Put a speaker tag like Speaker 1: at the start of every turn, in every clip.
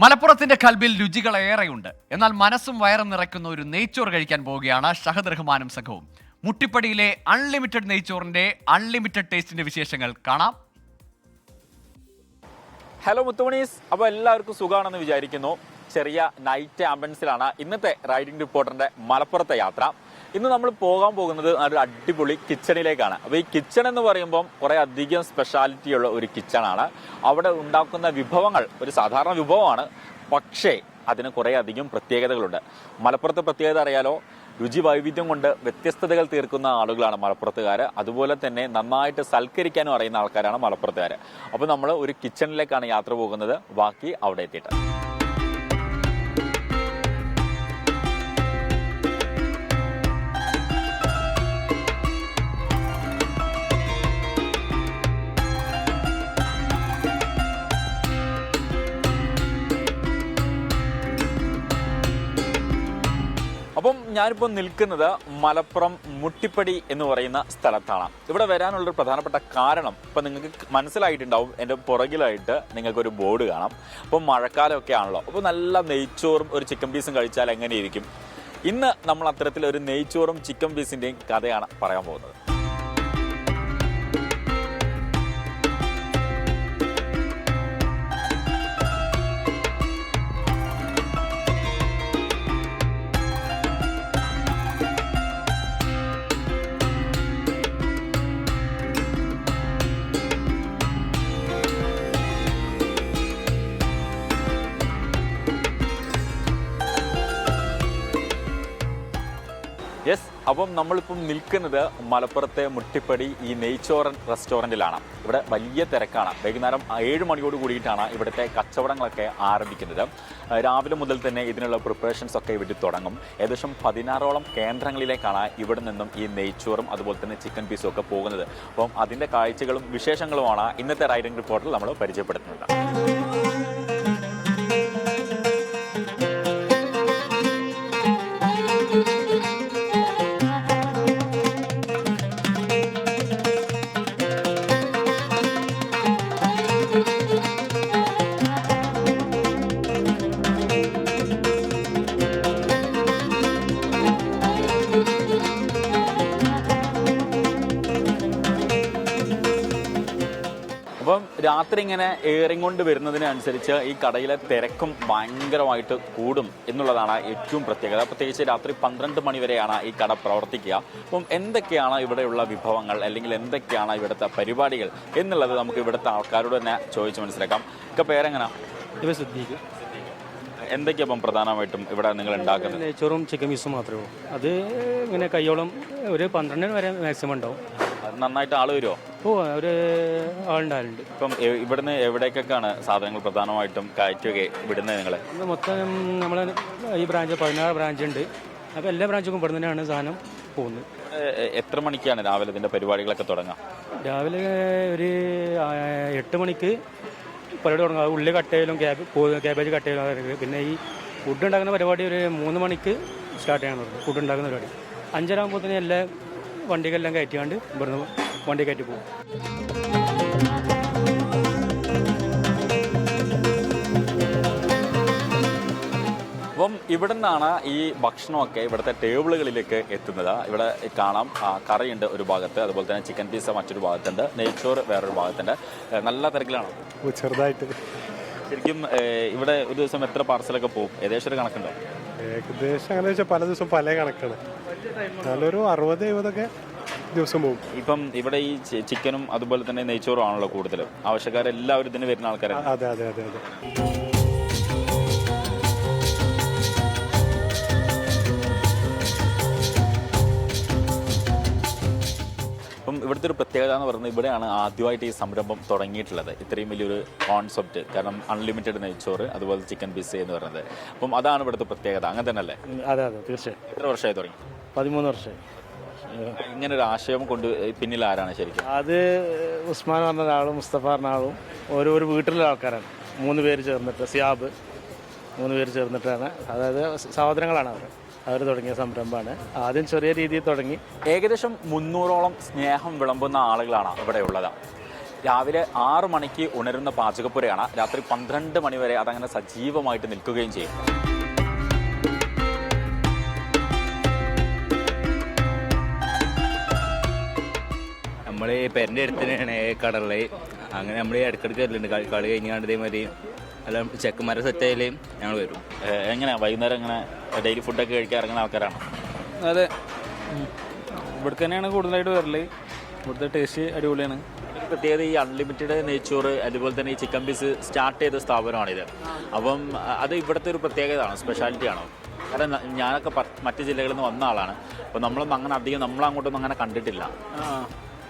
Speaker 1: മലപ്പുറത്തിന്റെ കൽബിൽ രുചികൾ ഏറെയുണ്ട് എന്നാൽ മനസ്സും വയറും നിറയ്ക്കുന്ന ഒരു നെയ്ച്ചോറ് കഴിക്കാൻ പോവുകയാണ് ഷഹദ് റഹ്മാനും സംഘവും. മുട്ടിപ്പടിയിലെ അൺലിമിറ്റഡ് നെയ്ച്ചോറിന്റെ അൺലിമിറ്റഡ് ടേസ്റ്റിന്റെ വിശേഷങ്ങൾ കാണാം.
Speaker 2: ഹലോ മുത്തുമണീസ്. അപ്പോൾ എല്ലാവർക്കും സുഖമാണെന്ന് വിചാരിക്കുന്നു. ചെറിയ നൈറ്റ് ആംബൻസിലാണ് ഇന്നത്തെ റൈഡിംഗ് റിപ്പോർട്ടറിന്റെ മലപ്പുറത്തെ യാത്ര. ഇന്ന് നമ്മൾ പോകാൻ പോകുന്നത് ഒരു അടിപൊളി കിച്ചണിലേക്കാണ്. അപ്പോൾ ഈ കിച്ചൺ എന്ന് പറയുമ്പോൾ കുറേ അധികം സ്പെഷ്യാലിറ്റി ഉള്ള ഒരു കിച്ചണാണ് അവിടെ ഉണ്ടാക്കുന്ന വിഭവങ്ങൾ ഒരു സാധാരണ വിഭവമാണ്. പക്ഷേ അതിന് കുറേ അധികം പ്രത്യേകതകളുണ്ട്. മലപ്പുറത്തെ പ്രത്യേകത അറിയാലോ? രുചി വൈവിധ്യം കൊണ്ട് വ്യത്യസ്തതകൾ തീർക്കുന്ന ആളുകളാണ് മലപ്പുറത്തുകാർ അതുപോലെ തന്നെ നന്നായിട്ട് സൽക്കരിക്കാനും അറിയുന്ന ആൾക്കാരാണ് മലപ്പുറത്തുകാർ അപ്പോൾ നമ്മൾ ഒരു കിച്ചണിലേക്കാണ് യാത്ര പോകുന്നത്. ബാക്കി അവിടെ എത്തിയിട്ട്. അപ്പം ഞാനിപ്പോൾ നിൽക്കുന്നത് മലപ്പുറം മുട്ടിപ്പടി എന്ന് പറയുന്ന സ്ഥലത്താണ്. ഇവിടെ വരാനുള്ളൊരു പ്രധാനപ്പെട്ട കാരണം ഇപ്പം നിങ്ങൾക്ക് മനസ്സിലായിട്ടുണ്ടാവും. എന്റെ പുറകിലായിട്ട് നിങ്ങൾക്കൊരു ബോർഡ് കാണാം. അപ്പം മഴക്കാലമൊക്കെ ആണല്ലോ. അപ്പോൾ നല്ല നെയ്ച്ചോറും ഒരു ചിക്കൻ പീസും കഴിച്ചാൽ എങ്ങനെയിരിക്കും? ഇന്ന് നമ്മൾ അത്തരത്തിൽ ഒരു നെയ്ച്ചോറും ചിക്കൻ പീസിന്റെയും കഥയാണ് പറയാൻ പോകുന്നത്. അപ്പം നമ്മളിപ്പം നിൽക്കുന്നത് മലപ്പുറത്തെ മുട്ടിപ്പടി ഈ നെയ്ച്ചോറൻ റെസ്റ്റോറന്റിലാണ് ഇവിടെ വലിയ തിരക്കാണ്. വൈകുന്നേരം ഏഴ് മണിയോട് കൂടിയിട്ടാണ് ഇവിടുത്തെ കച്ചവടങ്ങളൊക്കെ ആരംഭിക്കുന്നത്. രാവിലെ മുതൽ തന്നെ ഇതിനുള്ള പ്രിപ്പറേഷൻസ് ഒക്കെ ഇവിടെ തുടങ്ങും. ഏകദേശം പതിനാറോളം കേന്ദ്രങ്ങളിലേക്കാണ് ഇവിടെ നിന്നും ഈ നെയ്ച്ചോറും അതുപോലെ തന്നെ ചിക്കൻ പീസും ഒക്കെ പോകുന്നത്. അപ്പം അതിന്റെ കാഴ്ചകളും വിശേഷങ്ങളുമാണ് ഇന്നത്തെ റൈഡിംഗ് റിപ്പോർട്ടിൽ നമ്മൾ പരിചയപ്പെടുത്തുന്നത്. അപ്പം രാത്രി ഇങ്ങനെ ഏറിങ്ങൊണ്ട് വരുന്നതിനനുസരിച്ച് ഈ കടയിലെ തിരക്കും ഭയങ്കരമായിട്ട് കൂടും എന്നുള്ളതാണ് ഏറ്റവും പ്രത്യേകത. പ്രത്യേകിച്ച് രാത്രി പന്ത്രണ്ട് മണി വരെയാണ് ഈ കട പ്രവർത്തിക്കുക. അപ്പം എന്തൊക്കെയാണ് ഇവിടെയുള്ള വിഭവങ്ങൾ അല്ലെങ്കിൽ എന്തൊക്കെയാണ് ഇവിടുത്തെ പരിപാടികൾ എന്നുള്ളത് നമുക്ക് ഇവിടുത്തെ ആൾക്കാരോട് തന്നെ ചോദിച്ച് മനസ്സിലാക്കാം. ഒക്കെ പേരെങ്ങന?
Speaker 3: ഇവ ശ്രദ്ധിക്കും
Speaker 2: എന്തൊക്കെയാ ഇപ്പം പ്രധാനമായിട്ടും ഇവിടെ നിങ്ങൾ ഉണ്ടാക്കുന്നത്?
Speaker 3: നെയ്ച്ചോറും ചിക്കൻ പീസും മാത്രമേ ഉള്ളൂ. അത് ഇങ്ങനെ കയ്യോളം ഒരു പന്ത്രണ്ടിന് വരെ മാക്സിമം ഉണ്ടാവും.
Speaker 2: അത് നന്നായിട്ട് ആൾ വരുമോ
Speaker 3: ഓ ഒരു ആളുണ്ടാവലുണ്ട്.
Speaker 2: ഇപ്പം ഇവിടുന്ന് എവിടേക്കൊക്കെയാണ് സാധനങ്ങൾ പ്രധാനമായിട്ടും കയറ്റുകയൊക്കെ വിടുന്നത് നിങ്ങൾ
Speaker 3: മൊത്തം നമ്മൾ ഈ ബ്രാഞ്ച് പതിനാറ് ബ്രാഞ്ച് ഉണ്ട്. അപ്പോൾ എല്ലാ ബ്രാഞ്ചും ഇവിടെ തന്നെയാണ് സാധനം പോകുന്നത്.
Speaker 2: എത്ര മണിക്കാണ് രാവിലെ ഇതിന്റെ പരിപാടികളൊക്കെ തുടങ്ങുക
Speaker 3: രാവിലെ ഒരു എട്ട് മണിക്ക് പരിപാടി തുടങ്ങും. ഉള്ളി കട്ടയിലും ക്യാബേജ് കട്ടയിലും പിന്നെ ഈ ഫുഡ് ഉണ്ടാക്കുന്ന പരിപാടി ഒരു മൂന്ന് മണിക്ക് സ്റ്റാർട്ട് ചെയ്യാൻ തുടങ്ങും. ഫുഡ് ഉണ്ടാക്കുന്ന പരിപാടി. അഞ്ചരാകുമ്പോൾ തന്നെ എല്ലാ വണ്ടികളെല്ലാം കയറ്റിയാണ്ട് ഇവിടുന്ന് വണ്ടി കയറ്റി പോകും.
Speaker 2: അപ്പം ഇവിടെ നിന്നാണ് ഈ ഭക്ഷണമൊക്കെ ഇവിടുത്തെ ടേബിളുകളിലേക്ക് എത്തുന്നത്. ഇവിടെ കാണാം കറിയുണ്ട് ഒരു ഭാഗത്ത് അതുപോലെ തന്നെ ചിക്കൻ പീസ് മറ്റൊരു ഭാഗത്തുണ്ട്. നെയ്ച്ചോറ് വേറൊരു ഭാഗത്തുണ്ട്. നല്ല തിരക്കിലാണ്?
Speaker 4: ഓ, ചെറുതായിട്ട്.
Speaker 2: ശരിക്കും ഇവിടെ ഒരു ദിവസം എത്ര പാർസലൊക്കെ പോകും? ഏകദേശം ഒരു കണക്കുണ്ടോ?
Speaker 4: ഏകദേശം അങ്ങനെ വെച്ചാൽ പല ദിവസം പല കണക്കാണ്. നല്ലൊരു അറുപത് എഴുപതൊക്കെ ദിവസം പോകും.
Speaker 2: ഇപ്പം ഇവിടെ ഈ ചിക്കനും അതുപോലെ തന്നെ നെയ്ച്ചോറും ആണല്ലോ കൂടുതലും. ആവശ്യക്കാരെല്ലാവരും ഇതിന് വരുന്ന ആൾക്കാരാണ്
Speaker 4: അതെ അതെ അതെ അതെ.
Speaker 2: അപ്പം ഇവിടുത്തെ ഒരു പ്രത്യേകത എന്ന് പറയുന്നത് ഇവിടെയാണ് ആദ്യമായിട്ട് ഈ സംരംഭം തുടങ്ങിയിട്ടുള്ളത്. ഇത്രയും വലിയൊരു കോൺസെപ്റ്റ് കാരണം അൺലിമിറ്റഡ് നെയ്ച്ചോറ് അതുപോലെ ചിക്കൻ ബിസ് എന്ന് പറയുന്നത്. അപ്പം അതാണ് ഇവിടുത്തെ പ്രത്യേകത. അങ്ങനെ തന്നെ അല്ലേ
Speaker 3: അതെ അതെ തീർച്ചയായും.
Speaker 2: എത്ര വർഷമായി തുടങ്ങി?
Speaker 3: പതിമൂന്ന് വർഷമായി.
Speaker 2: ഇങ്ങനെ ഒരു ആശയം കൊണ്ട് പിന്നിൽ ആരാണ് ശരിക്കും?
Speaker 3: അത് ഉസ്മാൻ പറഞ്ഞ ഒരാളും മുസ്തഫ പറഞ്ഞ ആളും ഓരോ ഒരു വീട്ടിലുള്ള ആൾക്കാരാണ്. മൂന്ന് പേര് ചേർന്നിട്ട് സിയാബ് മൂന്ന് പേര് ചേർന്നിട്ടാണ്. അതായത് സഹോദരങ്ങളാണ് അവർ അവർ തുടങ്ങിയ സംരംഭമാണ്. ആദ്യം ചെറിയ രീതിയിൽ തുടങ്ങി.
Speaker 2: ഏകദേശം മുന്നൂറോളം സ്നേഹം വിളമ്പുന്ന ആളുകളാണ് ഇവിടെ ഉള്ളത്. രാവിലെ ആറ് മണിക്ക് ഉണരുന്ന പാചകപ്പുരയാണ് രാത്രി പന്ത്രണ്ട് മണി വരെ അതങ്ങനെ സജീവമായിട്ട് നിൽക്കുകയും ചെയ്യും
Speaker 5: നമ്മൾ പെരന്റെ അടുത്ത് തന്നെയാണ് കടലിൽ അങ്ങനെ നമ്മൾ ഇടയ്ക്കിടയ്ക്ക് വരലുണ്ട്. കളി കളി കഴിഞ്ഞാണ്ട് ഇതേമാതിരി എല്ലാം ചെക്കന്മാരെ സെറ്റ് ആയാലും ഞങ്ങൾ വരും.
Speaker 2: എങ്ങനെ എങ്ങനെയാ? വൈകുന്നേരം ഇങ്ങനെ ഡെയിലി ഫുഡൊക്കെ കഴിക്കാൻ ഇറങ്ങുന്ന ആൾക്കാരാണ്?
Speaker 6: അതെ. ഇവിടെ തന്നെയാണ് കൂടുതലായിട്ട് വരൽ. ഇവിടുത്തെ ടേസ്റ്റ് അടിപൊളിയാണ്.
Speaker 2: പ്രത്യേകത ഈ അൺലിമിറ്റഡ് നെയ്ച്ചോറ് അതുപോലെ തന്നെ ഈ ചിക്കൻ പീസ് സ്റ്റാർട്ട് ചെയ്ത സ്ഥാപനമാണിത് അപ്പം അത് ഇവിടുത്തെ ഒരു പ്രത്യേകതയാണോ? സ്പെഷ്യാലിറ്റി ആണോ? കാരണം ഞാനൊക്കെ മറ്റു ജില്ലകളിൽ നിന്ന് വന്ന ആളാണ്. അപ്പോൾ നമ്മളൊന്നും അങ്ങനെ അധികം നമ്മളങ്ങോട്ടൊന്നും അങ്ങനെ കണ്ടിട്ടില്ല.
Speaker 6: ആ.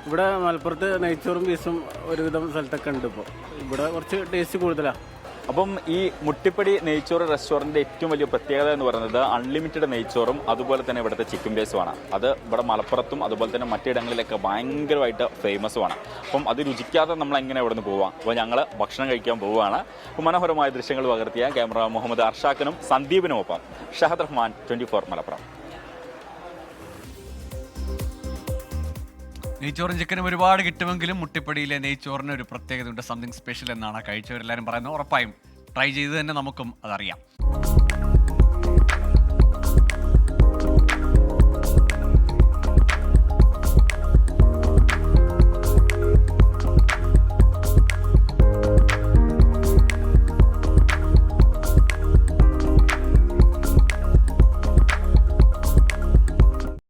Speaker 6: ഇവിടെ മലപ്പുറത്ത് നെയ്ച്ചോറും പീസും ഒരുവിധം സ്ഥലത്തൊക്കെ ഉണ്ട് ഇപ്പോൾ ഇവിടെ കുറച്ച് ടേസ്റ്റ് കൂടുതലാണ്
Speaker 2: അപ്പം ഈ മുട്ടിപ്പടി നെയ്ച്ചോറ് റെസ്റ്റോറന്റിന്റെ ഏറ്റവും വലിയ പ്രത്യേകത എന്ന് പറയുന്നത് അൺലിമിറ്റഡ് നെയ്ച്ചോറും അതുപോലെ തന്നെ ഇവിടുത്തെ ചിക്കൻ ബേസുമാണ് അത് ഇവിടെ മലപ്പുറത്തും അതുപോലെ തന്നെ മറ്റിടങ്ങളിലൊക്കെ ഭയങ്കരമായിട്ട് ഫേമസുമാണ് അപ്പം അത് രുചിക്കാതെ നമ്മൾ എങ്ങനെ ഇവിടെ നിന്ന് പോവാം? അപ്പോൾ ഞങ്ങൾ ഭക്ഷണം കഴിക്കാൻ പോവുകയാണ്. അപ്പോൾ മനോഹരമായ ദൃശ്യങ്ങൾ പകർത്തിയ ക്യാമറ മുഹമ്മദ് അർഷാക്കിനും സന്ദീപിനുമൊപ്പം ഷഹദ് റഹ്മാൻ ട്വന്റി ഫോർ മലപ്പുറം.
Speaker 1: നെയ്ച്ചോറും ചിക്കനും ഒരുപാട് കിട്ടുമെങ്കിലും മുട്ടിപ്പടിയിലെ നെയ്ച്ചോറിന് ഒരു പ്രത്യേകത ഉണ്ട് സംതിങ് സ്പെഷ്യൽ എന്നാണ് കഴിച്ചവരെല്ലാവരും പറയുന്നത്. ഉറപ്പായും ട്രൈ ചെയ്ത് തന്നെ നമുക്കും അതറിയാം.